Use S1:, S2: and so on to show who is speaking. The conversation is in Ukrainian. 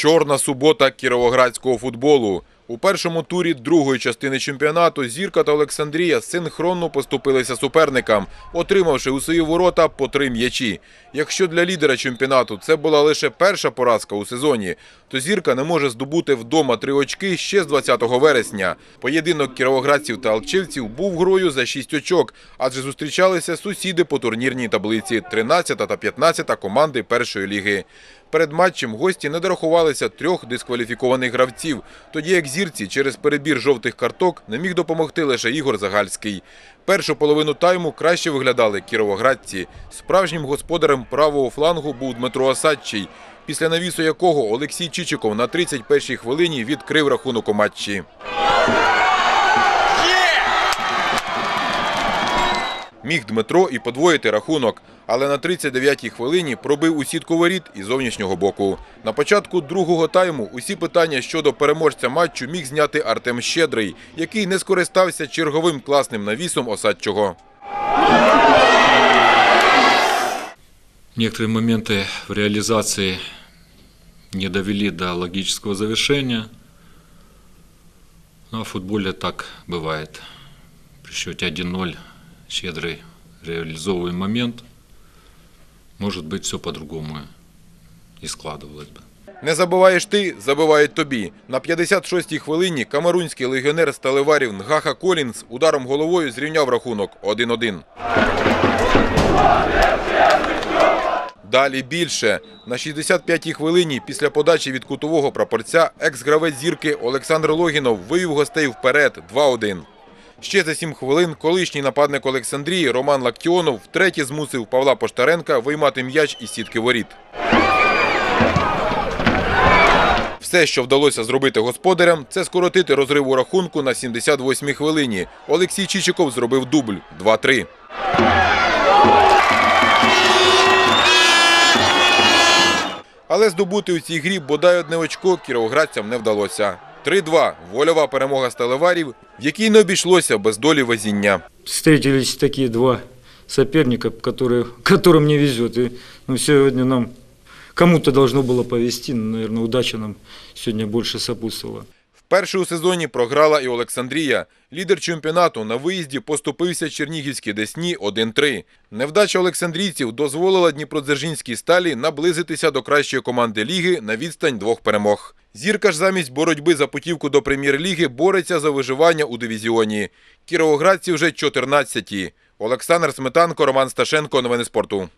S1: Чорна субота кіровоградського футболу. У першому турі другої частини чемпіонату Зірка та Олександрія синхронно поступилися суперникам, отримавши у свої ворота по три м'ячі. Якщо для лідера чемпіонату це була лише перша поразка у сезоні, то Зірка не може здобути вдома три очки ще з 20 вересня. Поєдинок кіровоградців та алчевців був грою за шість очок, адже зустрічалися сусіди по турнірній таблиці 13 та 15 команди першої ліги. Перед матчем гості не дорахувалися трьох дискваліфікованих гравців, тоді як зірці через перебір жовтих карток не міг допомогти лише Ігор Загальський. Першу половину тайму краще виглядали кіровоградці. Справжнім господарем правого флангу був Дмитро Осадчий, після навісу якого Олексій Чичиков на 31-й хвилині відкрив рахунок у матчі. Міг Дмитро і подвоїти рахунок, але на 39-й хвилині пробив у сітку воріт із зовнішнього боку. На початку другого тайму усі питання щодо переможця матчу міг зняти Артем Щедрий, який не скористався черговим класним навісом Осадчого.
S2: Некоторые моменты в реализации не довели до логического завершения. Но в футболе так бывает. При счете 1-0 щедрый реализовываем момент. Может быть, все по-другому и складывалось бы.
S1: Не забиваєш ти, забивають тобі. На 56-й хвилині камерунський легіонер сталеварів Нгаха Колінс ударом головою зрівняв рахунок 1-1. Далі більше. На 65-й хвилині після подачі від кутового прапорця екс-гравець зірки Олександр Логінов вивів гостей вперед 2-1. Ще за 7 хвилин колишній нападник Олександрії Роман Лактіонов втретє змусив Павла Поштаренка виймати м'яч із сітки воріт. Все, що вдалося зробити господарям, це скоротити розрив у рахунку на 78-й хвилині. Олексій Чичиков зробив дубль 2-3. Але здобути у цій грі бодай одне очко кіровоградцям не вдалося. 3-2 – вольова перемога сталеварів, в якій не обійшлося без долі везіння.
S3: встретились такие два соперника, которые, которым не везет. И ну, сегодня нам кому-то должно было повезти, но, наверное, удача нам сегодня больше сопутствовала.
S1: Вперше у сезоні програла і Олександрія. Лідер чемпіонату на виїзді поступився Чернігівській Десні 1-3. Невдача олександрійців дозволила Дніпродзержинській сталі наблизитися до кращої команди ліги на відстань двох перемог. Зірка ж замість боротьби за путівку до прем'єр-ліги бореться за виживання у дивізіоні. Кіровоградці вже 14-ті. Олександр Сметанко, Роман Сташенко. Новини спорту.